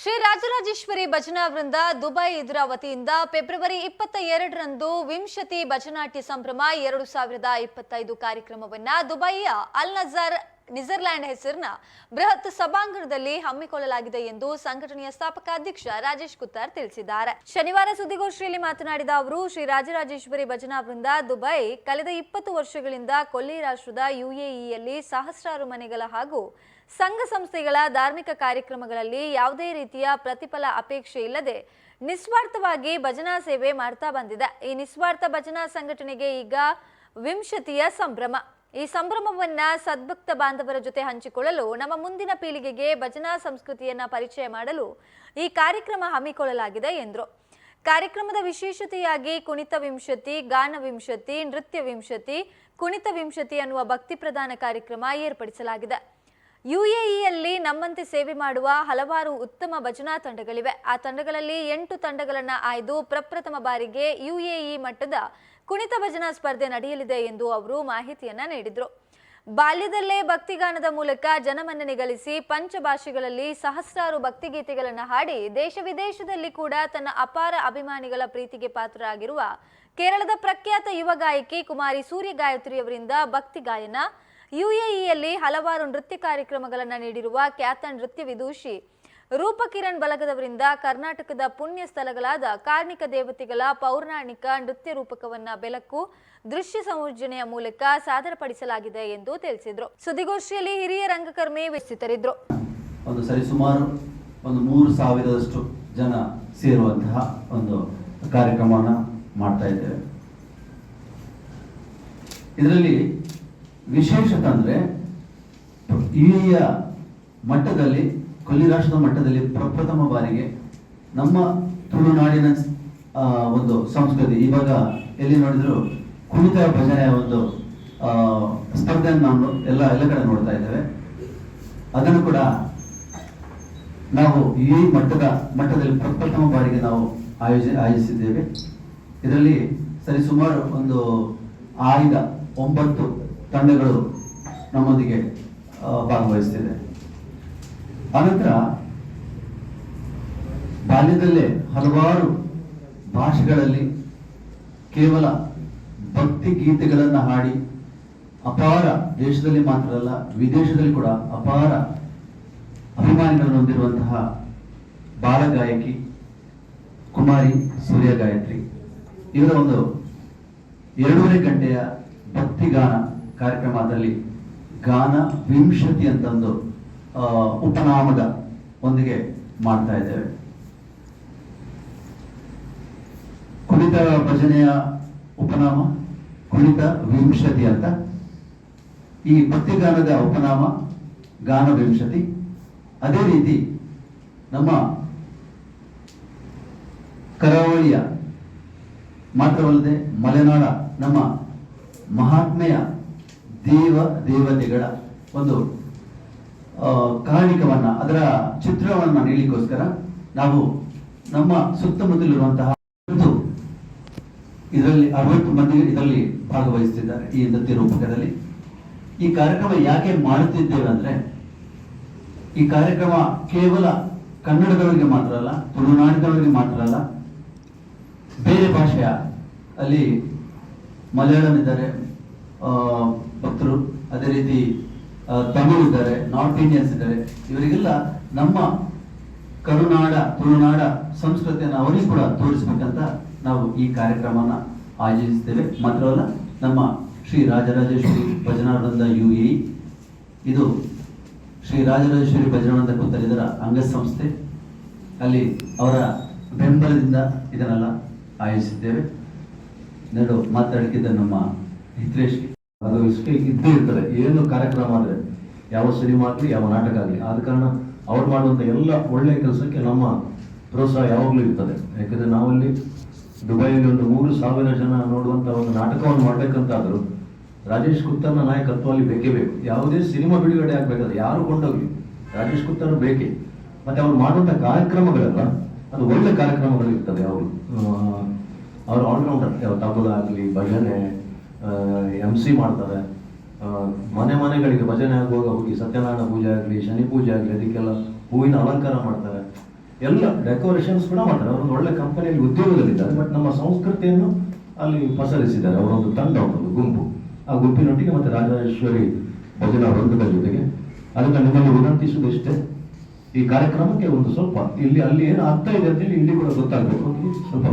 ಶ್ರೀ ರಾಜರಾಜೇಶ್ವರಿ ಭಜನಾ ವೃಂದ ದುಬೈ ಇದರ ವತಿಯಿಂದ ಫೆಬ್ರವರಿ ಇಪ್ಪತ್ತ ಎರಡರಂದು ವಿಂಶತಿ ಭಜನಾಟ್ಯ ಸಂಭ್ರಮ ಎರಡು ಸಾವಿರದ ಇಪ್ಪತ್ತೈದು ಕಾರ್ಯಕ್ರಮವನ್ನ ದುಬೈಯ ಅಲ್ ನಜರ್ ನಿಜರ್ಲ್ಯಾಂಡ್ ಹೆಸರಿನ ಬೃಹತ್ ಸಭಾಂಗಣದಲ್ಲಿ ಹಮ್ಮಿಕೊಳ್ಳಲಾಗಿದೆ ಎಂದು ಸಂಘಟನೆಯ ಸ್ಥಾಪಕ ಅಧ್ಯಕ್ಷ ರಾಜೇಶ್ ಕುತ್ತಾರ್ ತಿಳಿಸಿದ್ದಾರೆ. ಶನಿವಾರ ಸುದ್ದಿಗೋಷ್ಠಿಯಲ್ಲಿ ಮಾತನಾಡಿದ ಅವರು, ಶ್ರೀ ರಾಜರಾಜೇಶ್ವರಿ ಭಜನಾ ವೃಂದ ದುಬೈ ಕಳೆದ ಇಪ್ಪತ್ತು ವರ್ಷಗಳಿಂದ ಕೊಲ್ಲಿ ರಾಷ್ಟ್ರದ ಯುಎಇಯಲ್ಲಿ ಸಹಸ್ರಾರು ಮನೆಗಳ ಹಾಗೂ ಸಂಘ ಸಂಸ್ಥೆಗಳ ಧಾರ್ಮಿಕ ಕಾರ್ಯಕ್ರಮಗಳಲ್ಲಿ ಯಾವುದೇ ರೀತಿಯ ಪ್ರತಿಫಲ ಅಪೇಕ್ಷೆ ಇಲ್ಲದೆ ನಿಸ್ವಾರ್ಥವಾಗಿ ಭಜನಾ ಸೇವೆ ಮಾಡ್ತಾ ಬಂದಿದೆ. ಈ ನಿಸ್ವಾರ್ಥ ಭಜನಾ ಸಂಘಟನೆಗೆ ಈಗ ವಿಂಶತಿಯ ಸಂಭ್ರಮ. ಈ ಸಂಭ್ರಮವನ್ನ ಸದ್ಭಕ್ತ ಬಾಂಧವರ ಜೊತೆ ಹಂಚಿಕೊಳ್ಳಲು ನಮ್ಮ ಮುಂದಿನ ಪೀಳಿಗೆಗೆ ಭಜನಾ ಸಂಸ್ಕೃತಿಯನ್ನ ಪರಿಚಯ ಮಾಡಲು ಈ ಕಾರ್ಯಕ್ರಮ ಹಮ್ಮಿಕೊಳ್ಳಲಾಗಿದೆ ಎಂದರು. ಕಾರ್ಯಕ್ರಮದ ವಿಶೇಷತೆಯಾಗಿ ಕುಣಿತ ವಿಂಶತಿ, ಗಾನ ವಿಂಶತಿ, ನೃತ್ಯ ವಿಂಶತಿ, ಕುಣಿತ ವಿಂಶತಿ ಅನ್ನುವ ಭಕ್ತಿ ಪ್ರಧಾನ ಕಾರ್ಯಕ್ರಮ ಏರ್ಪಡಿಸಲಾಗಿದೆ. ಯುಎಇಯಲ್ಲಿ ನಮ್ಮಂತೆ ಸೇವೆ ಮಾಡುವ ಹಲವಾರು ಉತ್ತಮ ಭಜನಾ ತಂಡಗಳಿವೆ. ಆ ತಂಡಗಳಲ್ಲಿ ಎಂಟು ತಂಡಗಳನ್ನು ಆಯ್ದು ಪ್ರಪ್ರಥಮ ಬಾರಿಗೆ ಯುಎಇ ಮಟ್ಟದ ಕುಣಿತ ಭಜನಾ ಸ್ಪರ್ಧೆ ನಡೆಯಲಿದೆ ಎಂದು ಅವರು ಮಾಹಿತಿಯನ್ನ ನೀಡಿದರು. ಬಾಲ್ಯದಲ್ಲೇ ಭಕ್ತಿಗಾನದ ಮೂಲಕ ಜನಮನ್ನಣೆ ಗಳಿಸಿ ಪಂಚಭಾಷೆಗಳಲ್ಲಿ ಸಹಸ್ರಾರು ಭಕ್ತಿಗೀತೆಗಳನ್ನು ಹಾಡಿ ದೇಶ ವಿದೇಶದಲ್ಲಿ ಕೂಡ ತನ್ನ ಅಪಾರ ಅಭಿಮಾನಿಗಳ ಪ್ರೀತಿಗೆ ಪಾತ್ರರಾಗಿರುವ ಕೇರಳದ ಪ್ರಖ್ಯಾತ ಯುವ ಗಾಯಕಿ ಕುಮಾರಿ ಸೂರ್ಯ ಗಾಯತ್ರಿಯವರಿಂದ ಭಕ್ತಿ ಗಾಯನ ಯುಎಇಯಲ್ಲಿ ಹಲವಾರು ನೃತ್ಯ ಕಾರ್ಯಕ್ರಮಗಳನ್ನು ನೀಡಿರುವ ಖ್ಯಾತ ನೃತ್ಯ ವಿದೂಷಿ ರೂಪಕಿರಣ್ ಬಲಗದವರಿಂದ ಕರ್ನಾಟಕದ ಪುಣ್ಯ ಸ್ಥಳಗಳಾದ ಕಾರ್ಣಿಕ ದೇವತೆಗಳ ಪೌರಾಣಿಕ ನೃತ್ಯ ರೂಪಕವನ್ನ ಬೆಳಕು, ದೃಶ್ಯ ಸಂಯೋಜನೆಯ ಮೂಲಕ ಸಾದರಪಡಿಸಲಾಗಿದೆ ಎಂದು ತಿಳಿಸಿದರು. ಸುದ್ದಿಗೋಷ್ಠಿಯಲ್ಲಿ ಹಿರಿಯ ರಂಗಕರ್ಮಿ ವಿಸ್ತರಿಸಿದ್ರು ಒಂದು ಸರಿಸುಮಾರು ಒಂದು ಮೂರು ಸಾವಿರದಷ್ಟು ಜನ ಸೇರುವಂತಹ ಒಂದು ಕಾರ್ಯಕ್ರಮವನ್ನು ಮಾಡ್ತಾ ಇದ್ದೇವೆ. ಇದರಲ್ಲಿ ವಿಶೇಷತೆ ಅಂದರೆ ಇಲ್ಲಿಯ ಮಟ್ಟದಲ್ಲಿ, ಕೊಲ್ಲಿ ರಾಷ್ಟ್ರದ ಮಟ್ಟದಲ್ಲಿ ಪ್ರಪ್ರಥಮ ಬಾರಿಗೆ ನಮ್ಮ ತುಳುನಾಡಿನ ಒಂದು ಸಂಸ್ಕೃತಿ. ಇವಾಗ ಎಲ್ಲಿ ನೋಡಿದ್ರು ಕುಣಿತ ಭಜನೆಯ ಒಂದು ಸ್ಪರ್ಧೆಯನ್ನು ನಾವು ಎಲ್ಲ ಎಲ್ಲ ಕಡೆ ನೋಡ್ತಾ ಇದ್ದೇವೆ. ಅದನ್ನು ಕೂಡ ನಾವು ಈ ಮಟ್ಟದ, ಮಟ್ಟದಲ್ಲಿ ಪ್ರಪ್ರಥಮ ಬಾರಿಗೆ ನಾವು ಆಯೋಜ, ಆಯೋಜಿಸಿದ್ದೇವೆ. ಇದರಲ್ಲಿ ಸರಿಸುಮಾರು ಒಂದು ಆಯ್ದ, ಒಂಬತ್ತು ತಂಡಗಳು ನಮ್ಮೊಂದಿಗೆ ಭಾಗವಹಿಸ್ತಿದೆ. ಅನಂತರ ಬಾಲ್ಯದಲ್ಲೇ ಹಲವಾರು ಭಾಷೆಗಳಲ್ಲಿ ಕೇವಲ ಭಕ್ತಿ ಗೀತೆಗಳನ್ನು ಹಾಡಿ, ಅಪಾರ ದೇಶದಲ್ಲಿ ಮಾತ್ರ ಅಲ್ಲ, ವಿದೇಶದಲ್ಲಿ ಕೂಡ ಅಪಾರ ಅಭಿಮಾನಿಗಳನ್ನು ಹೊಂದಿರುವಂತಹ ಬಾಲಗಾಯಕಿ ಕುಮಾರಿ ಸೂರ್ಯ ಗಾಯತ್ರಿ. ಇವರ ಒಂದು ಎರಡೂವರೆ ಗಂಟೆಯ ಭಕ್ತಿಗಾನ ಕಾರ್ಯಕ್ರಮದಲ್ಲಿ ಗಾನ ವಿಂಶತಿ ಅಂತಂದು ಉಪನಾಮದ ಒಂದಿಗೆ ಮಾಡ್ತಾ ಇದ್ದೇವೆ. ಕುಣಿತ ಭಜನೆಯ ಉಪನಾಮ, ಕುಣಿತ ವಿಂಶತಿ ಅಂತ. ಈ ಭಕ್ತಿಗಾನದ ಉಪನಾಮ, ಗಾನ ವಿಂಶತಿ. ಅದೇ ರೀತಿ ನಮ್ಮ ಕರಾವಳಿಯ, ಮಾತ್ರವಲ್ಲದೆ ಮಲೆನಾಡ, ನಮ್ಮ ಮಹಾತ್ಮೆಯ ದೇವ ದೇವತೆಗಳ ಒಂದು ಕಾರಣಿಕವನ್ನ ಅದರ ಚಿತ್ರವನ್ನ ನೀಡಲಿಕ್ಕೋಸ್ಕರ ನಾವು ನಮ್ಮ ಸುತ್ತಮುತ್ತಲಿರುವಂತಹ ಇದರಲ್ಲಿ ಅರವತ್ತು ಮಂದಿ ಇದರಲ್ಲಿ ಭಾಗವಹಿಸುತ್ತಿದ್ದಾರೆ ಈ ನೃತ್ಯ ರೂಪಕದಲ್ಲಿ. ಈ ಕಾರ್ಯಕ್ರಮ ಯಾಕೆ ಮಾಡುತ್ತಿದ್ದೇವೆ ಅಂದ್ರೆ, ಈ ಕಾರ್ಯಕ್ರಮ ಕೇವಲ ಕನ್ನಡದವರಿಗೆ ಮಾತ್ರ ಅಲ್ಲ ತುಳುನಾಡಿನವರಿಗೆ ಮಾತ್ರ ಅಲ್ಲ, ಬೇರೆ ಭಾಷೆಯ ಅಲ್ಲಿ ಮಲಯಾಳಂ ಇದ್ದಾರೆ ಭಕ್ತರು ಅದೇ ರೀತಿ ತಮಿಳು ಇದ್ದಾರೆ, ನಾರ್ತ್ ಇಂಡಿಯನ್ಸ್ ಇದ್ದಾರೆ. ಇವರಿಗೆಲ್ಲ ನಮ್ಮ ಕರುನಾಡ, ತುಳುನಾಡ ಸಂಸ್ಕೃತಿಯನ್ನು ಅವರಿಗೂ ಕೂಡ ತೋರಿಸ್ಬೇಕಂತ ನಾವು ಈ ಕಾರ್ಯಕ್ರಮನ ಆಯೋಜಿಸ್ತೇವೆ. ಮಾತ್ರವಲ್ಲ, ನಮ್ಮ ಶ್ರೀ ರಾಜರಾಜೇಶ್ವರಿ ಭಜನಾನಂದ ಯು ಎ ಇದು ಶ್ರೀ ರಾಜರಾಜೇಶ್ವರಿ ಭಜನಾ ವೃಂದ ಕೂತಲ್ಲಿ ಇದರ ಅಂಗಸಂಸ್ಥೆ. ಅಲ್ಲಿ ಅವರ ಬೆಂಬಲದಿಂದ ಇದನ್ನೆಲ್ಲ ಆಯೋಜಿಸಿದ್ದೇವೆ. ನೆರಳು ಮಾತಾಡಲಿಕ್ಕಿದ್ದ ನಮ್ಮ ಹಿತ್ರೇಶ್ಗೆ ಅದು ಇಷ್ಟೇ ಇದ್ದೇ ಇರ್ತದೆ. ಏನು ಕಾರ್ಯಕ್ರಮ ಆದರೆ ಯಾವ ಸಿನಿಮಾ ಆಗಲಿ, ಯಾವ ನಾಟಕ ಆಗಲಿ, ಆದ ಕಾರಣ ಅವ್ರು ಮಾಡುವಂಥ ಎಲ್ಲ ಒಳ್ಳೆಯ ಕೆಲಸಕ್ಕೆ ನಮ್ಮ ಪ್ರೋತ್ಸಾಹ ಯಾವಾಗಲೂ ಇರ್ತದೆ. ಯಾಕಂದರೆ ನಾವಲ್ಲಿ ದುಬೈಯಲ್ಲಿ ಒಂದು ಮೂರು ಸಾವಿರ ಜನ ನೋಡುವಂಥ ಒಂದು ನಾಟಕವನ್ನು ಮಾಡಬೇಕಂತಾದರೂ ರಾಜೇಶ್ ಕುತ್ತರ್ನ ನಾಯಕತ್ವ ಅಲ್ಲಿ ಬೇಕೇ ಬೇಕು. ಯಾವುದೇ ಸಿನಿಮಾ ಬಿಡುಗಡೆ ಆಗಬೇಕಾದ್ರೆ ಯಾರು ಕೊಂಡೋಗ್ಲಿ? ರಾಜೇಶ್ ಕುತ್ತರ್ ಬೇಕೇ. ಮತ್ತು ಅವ್ರು ಮಾಡುವಂಥ ಕಾರ್ಯಕ್ರಮಗಳೆಲ್ಲ ಅದು ಒಳ್ಳೆ ಕಾರ್ಯಕ್ರಮಗಳು ಇರ್ತದೆ ಅವರು. ಅವರು ಆಲ್ರೌಂಡರ್ ಯಾವ ತಬಲ ಆಗಲಿ, ಭಜನೆ ಎಂ ಸಿ ಮಾಡ್ತಾರೆ. ಮನೆ ಮನೆಗಳಿಗೆ ಭಜನೆ ಆಗುವಾಗ ಹೋಗಿ ಸತ್ಯನಾರಾಯಣ ಪೂಜೆ ಆಗಲಿ, ಶನಿ ಪೂಜೆ ಆಗಲಿ, ಅದಕ್ಕೆಲ್ಲ ಹೂವಿನ ಅಲಂಕಾರ ಮಾಡ್ತಾರೆ. ಎಲ್ಲ ಡೆಕೋರೇಷನ್ಸ್ ಕೂಡ ಮಾಡ್ತಾರೆ. ಅವರೊಂದು ಒಳ್ಳೆ ಕಂಪನಿಯಲ್ಲಿ ಉದ್ಯೋಗದಲ್ಲಿದ್ದಾರೆ ಬಟ್ ನಮ್ಮ ಸಂಸ್ಕೃತಿಯನ್ನು ಅಲ್ಲಿ ಪಸರಿಸಿದ್ದಾರೆ. ಅವರೊಂದು ತಂಡ ಒಂದು ಗುಂಪು. ಆ ಗುಂಪಿನೊಟ್ಟಿಗೆ ಮತ್ತೆ ರಾಜರಾಜೇಶ್ವರಿ ಭಜನಾ ವೃಂದದ ಜೊತೆಗೆ ಅದನ್ನು ನಿಮ್ಮಲ್ಲಿ ವಿನಂತಿಸುವುದಿಷ್ಟೇ. ಈ ಕಾರ್ಯಕ್ರಮಕ್ಕೆ ಒಂದು ಸ್ವಲ್ಪ ಇಲ್ಲಿ, ಅಲ್ಲಿ ಏನು ಆಗ್ತಾ ಇದೆ ಅಂತೇಳಿ ಇಲ್ಲಿ ಕೂಡ ಗೊತ್ತಾಗಬೇಕು. ಸ್ವಲ್ಪ